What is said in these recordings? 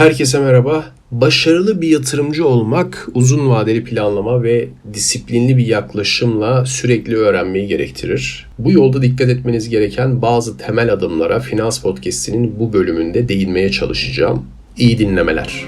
Herkese merhaba. Başarılı bir yatırımcı olmak uzun vadeli planlama ve disiplinli bir yaklaşımla sürekli öğrenmeyi gerektirir. Bu yolda dikkat etmeniz gereken bazı temel adımlara Finans Podcast'inin bu bölümünde değinmeye çalışacağım. İyi dinlemeler.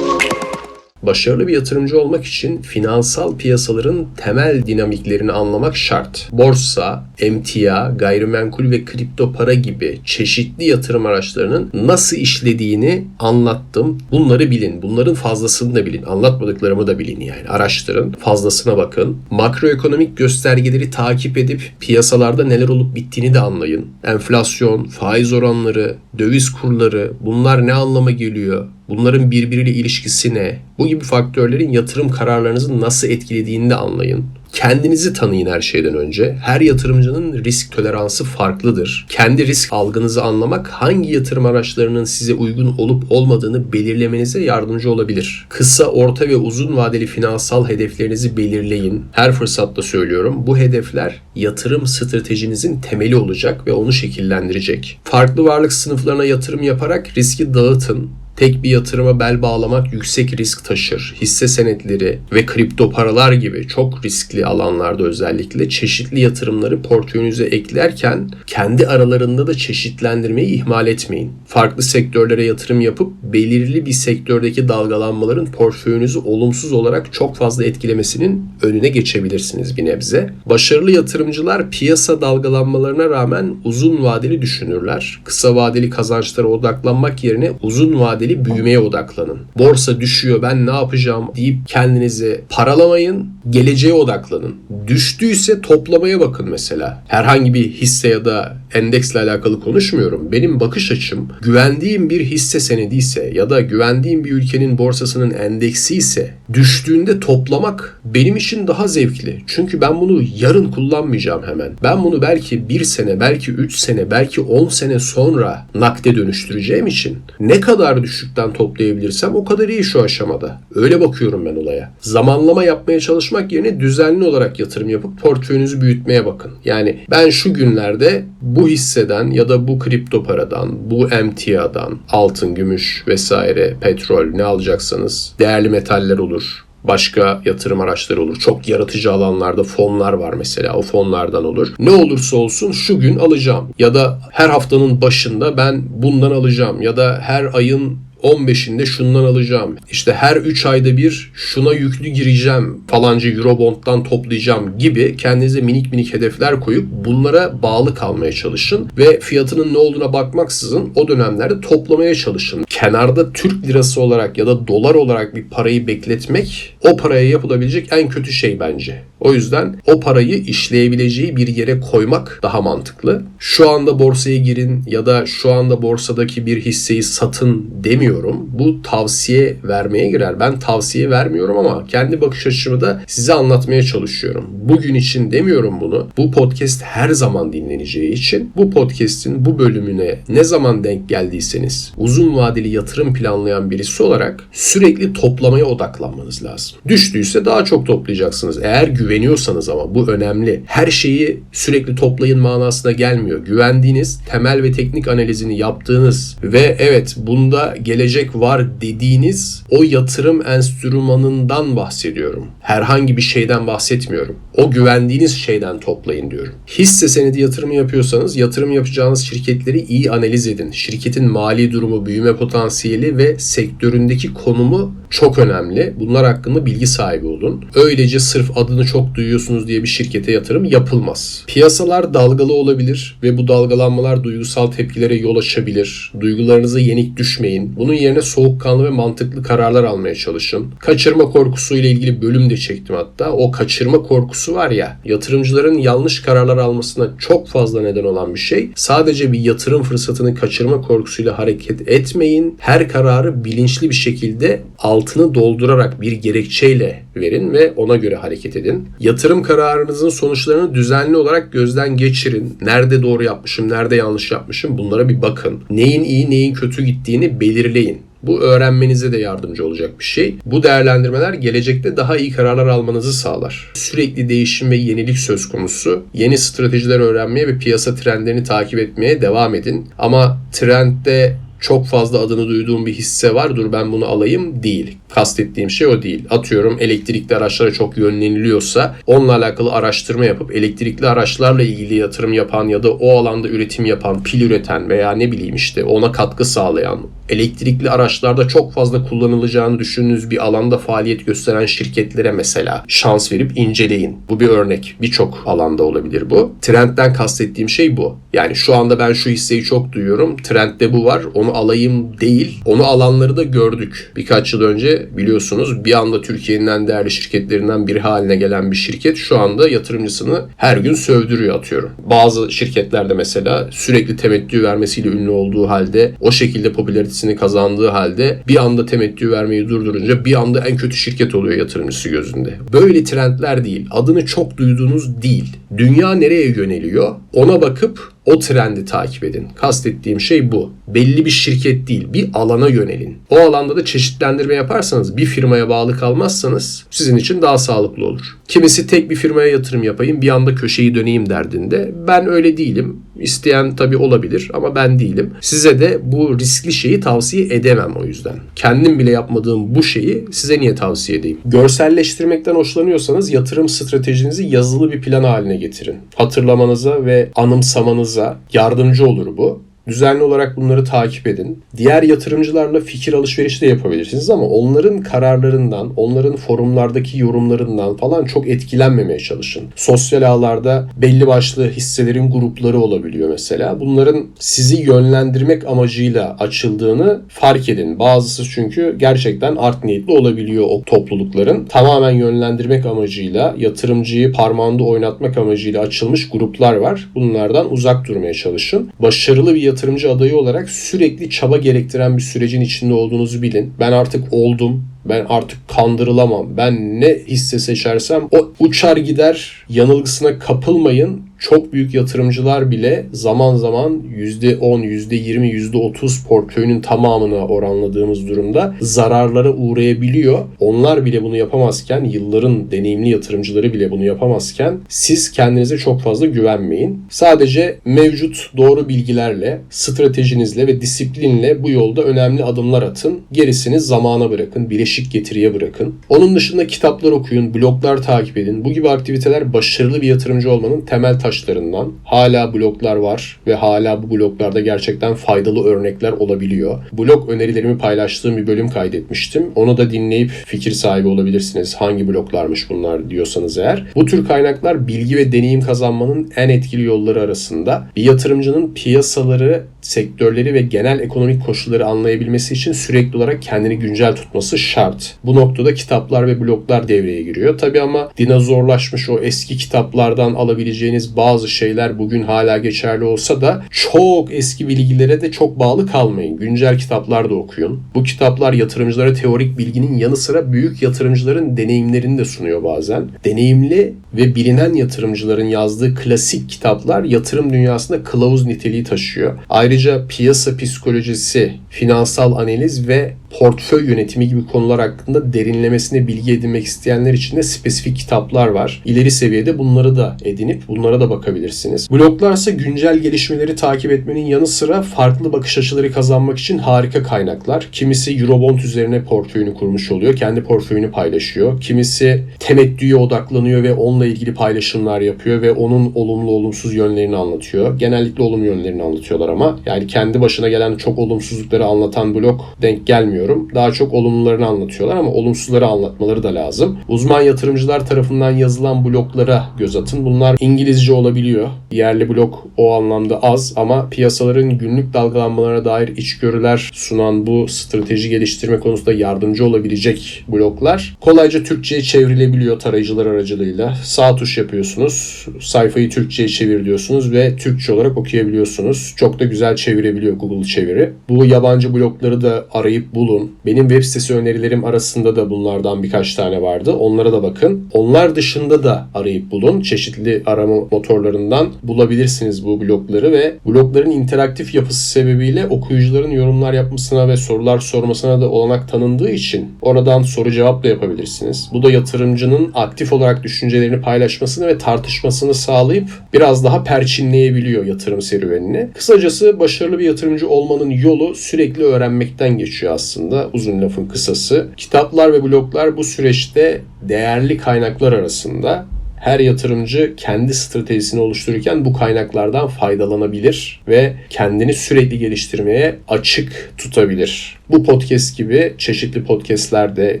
Başarılı bir yatırımcı olmak için finansal piyasaların temel dinamiklerini anlamak şart. Borsa, emtia, gayrimenkul ve kripto para gibi çeşitli yatırım araçlarının nasıl işlediğini anlattım. Bunları bilin. Bunların fazlasını da bilin. Anlatmadıklarımı da bilin yani. Araştırın. Fazlasına bakın. Makroekonomik göstergeleri takip edip piyasalarda neler olup bittiğini de anlayın. Enflasyon, faiz oranları, döviz kurları bunlar ne anlama geliyor? Bunların birbiriyle ilişkisi ne? Bu gibi faktörlerin yatırım kararlarınızı nasıl etkilediğini de anlayın. Kendinizi tanıyın her şeyden önce. Her yatırımcının risk toleransı farklıdır. Kendi risk algınızı anlamak hangi yatırım araçlarının size uygun olup olmadığını belirlemenize yardımcı olabilir. Kısa, orta ve uzun vadeli finansal hedeflerinizi belirleyin. Her fırsatta söylüyorum. Bu hedefler yatırım stratejinizin temeli olacak ve onu şekillendirecek. Farklı varlık sınıflarına yatırım yaparak riski dağıtın. Tek bir yatırıma bel bağlamak yüksek risk taşır. Hisse senetleri ve kripto paralar gibi çok riskli alanlarda özellikle çeşitli yatırımları portföyünüze eklerken kendi aralarında da çeşitlendirmeyi ihmal etmeyin. Farklı sektörlere yatırım yapıp belirli bir sektördeki dalgalanmaların portföyünüzü olumsuz olarak çok fazla etkilemesinin önüne geçebilirsiniz bir nebze. Başarılı yatırımcılar piyasa dalgalanmalarına rağmen uzun vadeli düşünürler. Kısa vadeli kazançlara odaklanmak yerine uzun vadeli vadeli büyümeye odaklanın. Borsa düşüyor ben ne yapacağım deyip kendinizi paralamayın. Geleceğe odaklanın. Düştüyse toplamaya bakın mesela. Herhangi bir hisse ya da endeksle alakalı konuşmuyorum. Benim bakış açım güvendiğim bir hisse senedi ise ya da güvendiğim bir ülkenin borsasının endeksi ise düştüğünde toplamak benim için daha zevkli. Çünkü ben bunu yarın kullanmayacağım hemen. Ben bunu belki bir sene, belki üç sene, belki on sene sonra nakde dönüştüreceğim için ne kadar düşükten toplayabilirsem o kadar iyi şu aşamada. Öyle bakıyorum ben olaya. Zamanlama yapmaya çalışmak yerine düzenli olarak yatırım yapıp portföyünüzü büyütmeye bakın. Yani ben şu günlerde bu hisseden ya da bu kripto paradan, bu emtiadan, altın, gümüş vesaire, petrol ne alacaksanız değerli metaller olur, başka yatırım araçları olur. Çok yaratıcı alanlarda fonlar var mesela. O fonlardan olur. Ne olursa olsun şu gün alacağım ya da her haftanın başında ben bundan alacağım ya da her ayın 15'inde şundan alacağım. İşte her 3 ayda bir şuna yüklü gireceğim. Falancı Eurobond'dan toplayacağım gibi kendinize minik minik hedefler koyup bunlara bağlı kalmaya çalışın ve fiyatının ne olduğuna bakmaksızın o dönemlerde toplamaya çalışın. Kenarda Türk lirası olarak ya da dolar olarak bir parayı bekletmek o paraya yapılabilecek en kötü şey bence. O yüzden o parayı işleyebileceği bir yere koymak daha mantıklı. Şu anda borsaya girin ya da şu anda borsadaki bir hisseyi satın demiyorum. Bu tavsiye vermeye girer. Ben tavsiye vermiyorum ama kendi bakış açımı da size anlatmaya çalışıyorum. Bugün için demiyorum bunu. Bu podcast her zaman dinleneceği için bu podcast'in bu bölümüne ne zaman denk geldiyseniz uzun vadeli yatırım planlayan birisi olarak sürekli toplamaya odaklanmanız lazım. Düştüyse daha çok toplayacaksınız. Eğer güven güveniyorsanız ama bu önemli. Her şeyi sürekli toplayın manasına gelmiyor. Güvendiğiniz, temel ve teknik analizini yaptığınız ve evet bunda gelecek var dediğiniz o yatırım enstrümanından bahsediyorum. Herhangi bir şeyden bahsetmiyorum. O güvendiğiniz şeyden toplayın diyorum. Hisse senedi yatırımı yapıyorsanız yatırım yapacağınız şirketleri iyi analiz edin. Şirketin mali durumu, büyüme potansiyeli ve sektöründeki konumu çok önemli. Bunlar hakkında bilgi sahibi olun. Öylece sırf adını çok duyuyorsunuz diye bir şirkete yatırım yapılmaz. Piyasalar dalgalı olabilir ve bu dalgalanmalar duygusal tepkilere yol açabilir. Duygularınıza yenik düşmeyin. Bunun yerine soğukkanlı ve mantıklı kararlar almaya çalışın. Kaçırma korkusu ile ilgili bölüm de çektim hatta. O kaçırma korkusu var ya, yatırımcıların yanlış kararlar almasına çok fazla neden olan bir şey. Sadece bir yatırım fırsatını kaçırma korkusuyla hareket etmeyin. Her kararı bilinçli bir şekilde altını doldurarak bir gerekçeyle verin ve ona göre hareket edin. Yatırım kararınızın sonuçlarını düzenli olarak gözden geçirin. Nerede doğru yapmışım, nerede yanlış yapmışım bunlara bir bakın. Neyin iyi, neyin kötü gittiğini belirleyin. Bu öğrenmenize de yardımcı olacak bir şey. Bu değerlendirmeler gelecekte daha iyi kararlar almanızı sağlar. Sürekli değişim ve yenilik söz konusu. Yeni stratejiler öğrenmeye ve piyasa trendlerini takip etmeye devam edin. Ama trendde çok fazla adını duyduğum bir hisse var dur ben bunu alayım değil. Kastettiğim şey o değil. Atıyorum elektrikli araçlara çok yönleniliyorsa onunla alakalı araştırma yapıp elektrikli araçlarla ilgili yatırım yapan ya da o alanda üretim yapan, pil üreten veya ne bileyim işte ona katkı sağlayan, elektrikli araçlarda çok fazla kullanılacağını düşündüğünüz bir alanda faaliyet gösteren şirketlere mesela şans verip inceleyin. Bu bir örnek. Birçok alanda olabilir bu. Trendten kastettiğim şey bu. Yani şu anda ben şu hisseyi çok duyuyorum. Trendde bu var. Onu alayım değil. Onu alanları da gördük. Birkaç yıl önce biliyorsunuz bir anda Türkiye'nin en değerli şirketlerinden biri haline gelen bir şirket şu anda yatırımcısını her gün sövdürüyor atıyorum. Bazı şirketlerde mesela sürekli temettü vermesiyle ünlü olduğu halde o şekilde popülaritesini kazandığı halde bir anda temettü vermeyi durdurunca bir anda en kötü şirket oluyor yatırımcısı gözünde. Böyle trendler değil. Adını çok duyduğunuz değil. Dünya nereye yöneliyor? Ona bakıp o trendi takip edin. Kastettiğim şey bu. Belli bir şirket değil, bir alana yönelin. O alanda da çeşitlendirme yaparsanız, bir firmaya bağlı kalmazsanız sizin için daha sağlıklı olur. Kimisi tek bir firmaya yatırım yapayım, bir anda köşeyi döneyim derdinde. Ben öyle değilim. İsteyen tabii olabilir ama ben değilim. Size de bu riskli şeyi tavsiye edemem o yüzden. Kendim bile yapmadığım bu şeyi size niye tavsiye edeyim? Görselleştirmekten hoşlanıyorsanız yatırım stratejinizi yazılı bir plan haline getirin. Hatırlamanıza ve anımsamanıza yardımcı olur bu. Düzenli olarak bunları takip edin. Diğer yatırımcılarla fikir alışverişi de yapabilirsiniz ama onların kararlarından, onların forumlardaki yorumlarından falan çok etkilenmemeye çalışın. Sosyal ağlarda belli başlı hisselerin grupları olabiliyor mesela. Bunların sizi yönlendirmek amacıyla açıldığını fark edin. Bazısı çünkü gerçekten art niyetli olabiliyor o toplulukların. Tamamen yönlendirmek amacıyla, yatırımcıyı parmağında oynatmak amacıyla açılmış gruplar var. Bunlardan uzak durmaya çalışın. Başarılı bir yatırımcı adayı olarak sürekli çaba gerektiren bir sürecin içinde olduğunuzu bilin. Ben artık oldum. Ben artık kandırılamam. Ben ne hisse seçersem o uçar gider yanılgısına kapılmayın çok büyük yatırımcılar bile zaman zaman %10, %20, %30 portföyünün tamamına oranladığımız durumda zararlara uğrayabiliyor. Onlar bile bunu yapamazken, yılların deneyimli yatırımcıları bile bunu yapamazken siz kendinize çok fazla güvenmeyin. Sadece mevcut doğru bilgilerle, stratejinizle ve disiplinle bu yolda önemli adımlar atın. Gerisini zamana bırakın, bileşik getiriye bırakın. Onun dışında kitaplar okuyun, bloglar takip edin. Bu gibi aktiviteler başarılı bir yatırımcı olmanın temel taşlarından. Hala bloklar var ve hala bu bloklarda gerçekten faydalı örnekler olabiliyor. Blok önerilerimi paylaştığım bir bölüm kaydetmiştim. Onu da dinleyip fikir sahibi olabilirsiniz. Hangi bloklarmış bunlar diyorsanız eğer. Bu tür kaynaklar bilgi ve deneyim kazanmanın en etkili yolları arasında. Bir yatırımcının piyasaları, sektörleri ve genel ekonomik koşulları anlayabilmesi için sürekli olarak kendini güncel tutması şart. Bu noktada kitaplar ve bloklar devreye giriyor. Tabi ama dinozorlaşmış o eski kitaplardan alabileceğiniz bazı şeyler bugün hala geçerli olsa da çok eski bilgilere de çok bağlı kalmayın. Güncel kitaplar da okuyun. Bu kitaplar yatırımcılara teorik bilginin yanı sıra büyük yatırımcıların deneyimlerini de sunuyor bazen. Deneyimli ve bilinen yatırımcıların yazdığı klasik kitaplar yatırım dünyasında kılavuz niteliği taşıyor. Ayrıca piyasa psikolojisi, finansal analiz ve portföy yönetimi gibi konular hakkında derinlemesine bilgi edinmek isteyenler için de spesifik kitaplar var. İleri seviyede bunları da edinip bunlara da bakabilirsiniz. Bloglar ise güncel gelişmeleri takip etmenin yanı sıra farklı bakış açıları kazanmak için harika kaynaklar. Kimisi Eurobond üzerine portföyünü kurmuş oluyor. Kendi portföyünü paylaşıyor. Kimisi temettüye odaklanıyor ve onunla ilgili paylaşımlar yapıyor ve onun olumlu olumsuz yönlerini anlatıyor. Genellikle olumlu yönlerini anlatıyorlar ama yani kendi başına gelen çok olumsuzlukları anlatan blog denk gelmiyor düşünmüyorum. Daha çok olumlularını anlatıyorlar ama olumsuzları anlatmaları da lazım. Uzman yatırımcılar tarafından yazılan bloklara göz atın. Bunlar İngilizce olabiliyor. Yerli blok o anlamda az ama piyasaların günlük dalgalanmalarına dair içgörüler sunan bu strateji geliştirme konusunda yardımcı olabilecek bloklar kolayca Türkçe'ye çevrilebiliyor tarayıcılar aracılığıyla. Sağ tuş yapıyorsunuz. Sayfayı Türkçe'ye çevir diyorsunuz ve Türkçe olarak okuyabiliyorsunuz. Çok da güzel çevirebiliyor Google çeviri. Bu yabancı blokları da arayıp bulun bulun. Benim web sitesi önerilerim arasında da bunlardan birkaç tane vardı. Onlara da bakın. Onlar dışında da arayıp bulun. Çeşitli arama motorlarından bulabilirsiniz bu blogları ve blogların interaktif yapısı sebebiyle okuyucuların yorumlar yapmasına ve sorular sormasına da olanak tanındığı için oradan soru cevap da yapabilirsiniz. Bu da yatırımcının aktif olarak düşüncelerini paylaşmasını ve tartışmasını sağlayıp biraz daha perçinleyebiliyor yatırım serüvenini. Kısacası başarılı bir yatırımcı olmanın yolu sürekli öğrenmekten geçiyor aslında uzun lafın kısası. Kitaplar ve bloglar bu süreçte değerli kaynaklar arasında her yatırımcı kendi stratejisini oluştururken bu kaynaklardan faydalanabilir ve kendini sürekli geliştirmeye açık tutabilir. Bu podcast gibi çeşitli podcastler de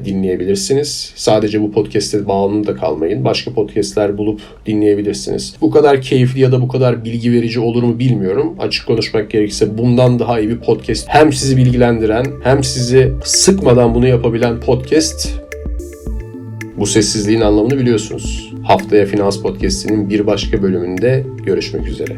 dinleyebilirsiniz. Sadece bu podcast'e bağımlı da kalmayın. Başka podcastler bulup dinleyebilirsiniz. Bu kadar keyifli ya da bu kadar bilgi verici olur mu bilmiyorum. Açık konuşmak gerekirse bundan daha iyi bir podcast hem sizi bilgilendiren hem sizi sıkmadan bunu yapabilen podcast bu sessizliğin anlamını biliyorsunuz. Haftaya Finans Podcast'inin bir başka bölümünde görüşmek üzere.